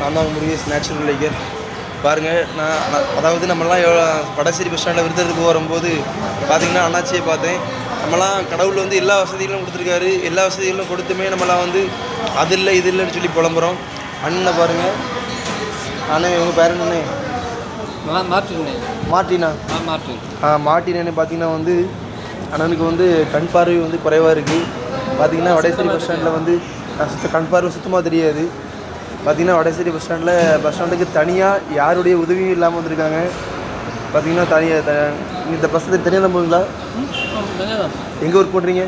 நான் தான் Murugesh natural liquor பாருங்கள் நான் அதாவது நம்மலாம் எவ்வளோ- வடசேரி பஸ் ஸ்டாண்டில் விருதுக்கு வரும்போது பார்த்தீங்கன்னா அண்ணாச்சியை பார்த்தேன். நம்மலாம் கடவுள் வந்து எல்லா வசதிகளும் கொடுத்துருக்காரு. எல்லா வசதிகளும் கொடுத்துமே நம்மலாம் வந்து அது இல்லை இது இல்லைன்னு சொல்லி புலம்புறோம். அண்ணனை பாருங்கள் அண்ணன் இவங்க பேர் என்னண்ணே? மா மாற்றினே மார்ட்டினா? ஆ மார்ட்டினு. பார்த்தீங்கன்னா வந்து அண்ணனுக்கு வந்து கண் பார்வை வந்து குறைவாக இருக்குது பார்த்தீங்கன்னா வடசேரி பஸ் ஸ்டாண்டில் வந்து சுத்த கண் பார்வை சுத்தமாக தெரியாது. பார்த்தீங்கன்னா வடசேரி பஸ் ஸ்டாண்டில் பஸ் ஸ்டாண்டுக்கு தனியாக யாருடைய உதவியும் இல்லாமல் வந்திருக்காங்க. பார்த்தீங்கன்னா தனியாக த இந்த பஸ்ஸில் தனியாக தான் போவீங்களா? தான் எங்கே ஒர்க் பண்ணுறீங்க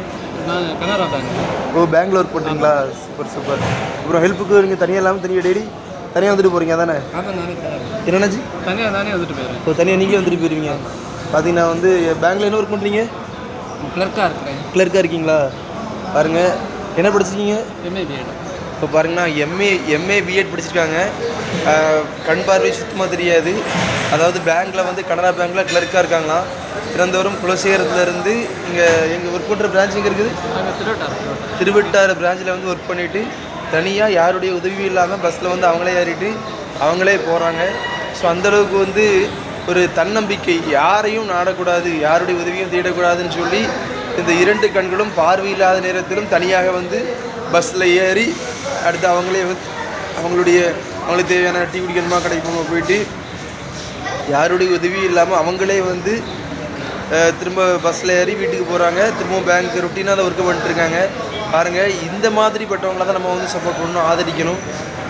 ஓ பேங்க்ல ஒர்க் பண்ணுறீங்களா சூப்பர் சூப்பர் அப்புறம் ஹெல்ப்புக்கு நீங்கள் தனியாக இல்லாமல் தனியாக டெய்லி தனியாக வந்துட்டு போகிறீங்க தானே என்னென்னாச்சு? தனியாக தானே வந்துட்டு போயிடுறேன் இப்போ தனியாக நீங்களே வந்துட்டு போயிருவீங்க. பார்த்தீங்கன்னா வந்து பேங்க்கில் என்ன ஒர்க் பண்ணுறீங்க கிளர்க்காக இருக்கிறேன் கிளர்க்காக இருக்கீங்களா? பாருங்க. என்ன படிச்சிருக்கீங்க? எம்ஏ பிஎட் இப்போ பாருங்கன்னா எம்ஏ எம்ஏ பிஎட் படிச்சிருக்காங்க. கண் பார்வை சுத்தமாக தெரியாது. அதாவது பேங்க்கில் வந்து கனரா பேங்க்கில் கிளர்க்காக இருக்காங்களாம் திறந்தவரும் குலசேகரத்துலேருந்து இங்கே எங்கள் ஒர்க் பண்ணுற பிரான்ச் எங்கே இருக்குது? திருவட்டாறு பிரான்ச்சில் வந்து ஒர்க் பண்ணிவிட்டு தனியாக யாருடைய உதவியும் இல்லாமல் பஸ்ஸில் வந்து அவங்களே ஏறிட்டு அவங்களே போகிறாங்க ஸோ அந்தளவுக்கு வந்து ஒரு தன்னம்பிக்கை. யாரையும் நாடக்கூடாது யாருடைய உதவியும் தேடக்கூடாதுன்னு சொல்லி இந்த இரண்டு கண்களும் பார்வையில்லாத நேரத்திலும் தனியாக வந்து பஸ்ஸில் ஏறி அடுத்து அவங்களே வந்து அவங்களுடைய அவங்களுக்கு தேவையான டீ குடிக்கணுமா கிடைக்குமா போயிட்டு யாருடைய உதவியும் இல்லாமல் அவங்களே வந்து திரும்ப பஸ்ஸில் ஏறி வீட்டுக்கு போகிறாங்க திரும்பவும் பேங்க் ரொட்டீனாக அதை ஒர்க்கு பண்ணிட்டுருக்காங்க பாருங்கள் இந்த மாதிரிப்பட்டவங்கள தான் நம்ம வந்து சப்போர்ட் பண்ணணும் ஆதரிக்கணும்.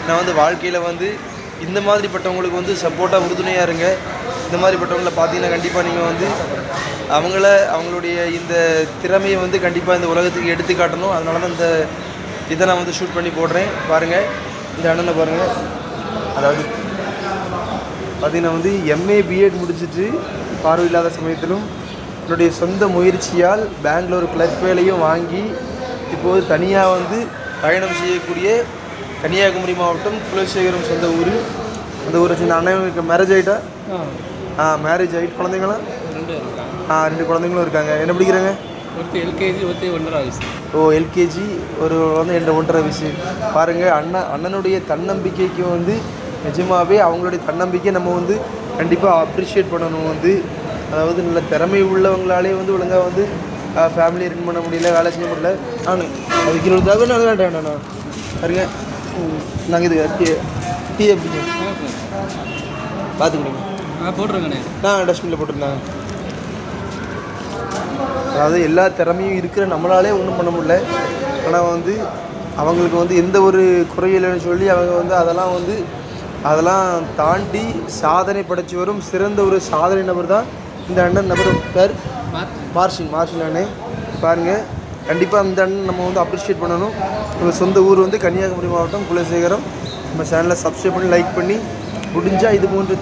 நான் வந்து வாழ்க்கையில் வந்து இந்த மாதிரிப்பட்டவங்களுக்கு வந்து சப்போர்ட்டாக உறுதுணையாக இருங்க. இந்த மாதிரிப்பட்டவங்களை பார்த்தீங்கன்னா கண்டிப்பாக நீங்கள் வந்து அவங்கள அவங்களுடைய இந்த திறமையை வந்து கண்டிப்பாக இந்த உலகத்துக்கு எடுத்து காட்டணும் அதனால தான் இந்த இதை நான் வந்து ஷூட் பண்ணி போடுறேன். பாருங்கள் இந்த அண்ணனை பாருங்கள் அதாவது பார்த்தீங்கன்னா வந்து எம்ஏ பிஎட் முடிச்சிட்டு பார்வையில்லாத சமயத்திலும் என்னுடைய சொந்த முயற்சியால் பேங்க்ல ஒரு கிளர்க் வேலையும் வாங்கி இப்போது தனியாக வந்து பயணம் செய்யக்கூடிய கன்னியாகுமரி மாவட்டம் குலசேகரம் சொந்த ஊர். அந்த ஊரை சேர்ந்த அண்ணனுக்கு மேரேஜ் ஆகிட்டா ஆ. மேரேஜ் ஆகிட்டு குழந்தைங்களா? ரெண்டு இருக்காங்க. ஆ ரெண்டு குழந்தைங்களும் இருக்காங்க. என்ன படிக்கிறாங்க? ஒருத்தி எல்கேஜி ஒருத்தி ஒன்றரை வயசு. ஓ எல்கேஜி ஒரு வந்து ரெண்டு ஒன்றரை வயசு. பாருங்கள் அண்ணன் அண்ணனுடைய தன்னம்பிக்கைக்கு வந்து நிஜமாகவே அவங்களுடைய தன்னம்பிக்கை நம்ம வந்து கண்டிப்பாக அப்ரிஷியேட் பண்ணணும் வந்து. அதாவது நல்ல திறமை உள்ளவங்களாலே வந்து ஒழுங்காக வந்து ஃபேமிலி ரன் பண்ண முடியல வேலை செய்ய முடியல. நான் அதுக்கு இருபது தகவல் நான் வேண்டாம் நான். பாருங்க நாங்கள் இது டீ டீ எப்படிங்க பார்த்துக்கிடுங்க ஆ போட்டிருக்கேண்ணே நான் டஸ்ட்பினில் போட்டிருந்தாங்க அதாவது எல்லா திறமையும் இருக்கிற நம்மளாலே ஒன்றும் பண்ண முடியல. ஆனால் வந்து அவங்களுக்கு வந்து எந்த ஒரு குறையில்லைன்னு சொல்லி அவங்க வந்து அதெல்லாம் வந்து அதெல்லாம் தாண்டி சாதனை படைச்சி வரும். சிறந்த ஒரு சாதனை நபர் தான் இந்த அண்ணன் நபர் பேர் மார்ஷின் மார்ஷின் அண்ணே. பாருங்கள் கண்டிப்பாக அந்த அண்ணன் நம்ம வந்து அப்ரிஷியேட் பண்ணணும். நம்ம சொந்த ஊர் வந்து கன்னியாகுமரி மாவட்டம் குலசேகரம். நம்ம சேனலை சப்ஸ்கிரைப் பண்ணி லைக் பண்ணி முடிஞ்சால் இது போன்ற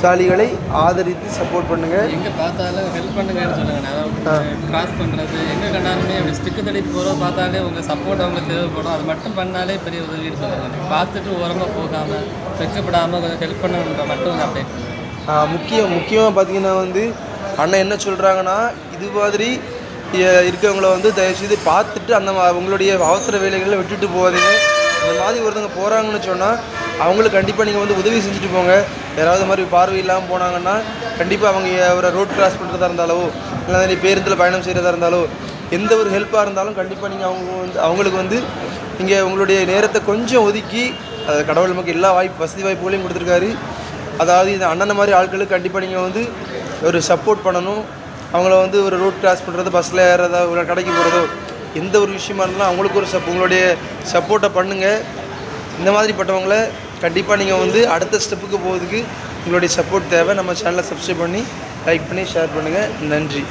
திறமைசாலிகளை ஆதரித்து சப்போர்ட் பண்ணுங்கள் எங்கே பார்த்தாலும் ஹெல்ப் பண்ணுங்கன்னு சொல்லுங்கண்ணே அதாவது கிராஸ் பண்ணுறது எங்கே கண்டாலுமே அப்படி ஸ்டிக்கு தடி போகிறத பார்த்தாலே உங்கள் சப்போர்ட் அவங்களுக்கு தேவைப்படும். அது மட்டும் பண்ணாலே பெரிய உதவின்னு சொல்லுங்க. பார்த்துட்டு ஓரமாக போகாமல் வெக்கப்படாமல் கொஞ்சம் ஹெல்ப் பண்ணணுன்ற மட்டும் கொஞ்சம் அப்டேட் பண்ணுங்க முக்கியம் முக்கியமாக பார்த்தீங்கன்னா வந்து அண்ணன் என்ன சொல்கிறாங்கன்னா இது மாதிரி இருக்கவங்கள வந்து தயவுசெய்து பார்த்துட்டு அந்த மா- அவங்களுடைய அவசர வேலைகளை விட்டுட்டு போகாதீங்க. இந்த மாதிரி ஒருத்தவங்க போகிறாங்கன்னு சொன்னால் அவங்களுக்கு கண்டிப்பாக நீங்கள் வந்து உதவி செஞ்சுட்டு போங்க. யாராவது மாதிரி பார்வை இல்லாமல் போனாங்கன்னா கண்டிப்பாக அவங்க ஒரு ரோட் கிராஸ் பண்ணுறதா இருந்தாலோ இல்லை நீ பேருந்தில் பயணம் செய்கிறதா இருந்தாலோ எந்த ஒரு ஹெல்ப்பாக இருந்தாலும் கண்டிப்பாக நீங்கள் அவங்க வந்து அவங்களுக்கு வந்து நீங்கள் உங்களுடைய நேரத்தை கொஞ்சம் ஒதுக்கி அதை கடவுள் நமக்கு எல்லா வாய்ப்பு வசதி வாய்ப்புகளையும் கொடுத்துருக்காரு. அதாவது இந்த அண்ணனை மாதிரி ஆட்களுக்கு கண்டிப்பாக நீங்கள் வந்து ஒரு சப்போர்ட் பண்ணணும். அவங்கள வந்து ஒரு ரோட் கிராஸ் பண்ணுறது பஸ்ஸில் ஏறதோ ஒரு கடைக்கு போகிறதோ எந்த ஒரு விஷயமா இருந்தாலும் அவங்களுக்கு ஒரு சப் உங்களுடைய சப்போர்ட்டை பண்ணுங்கள் இந்த மாதிரிப்பட்டவங்கள கண்டிப்பாக நீங்கள் வந்து அடுத்த ஸ்டெப்புக்கு போகிறதுக்கு உங்களுடைய சப்போர்ட் தேவை. நம்ம சேனலை சப்ஸ்கிரைப் பண்ணி லைக் பண்ணி ஷேர் பண்ணுங்கள் நன்றி.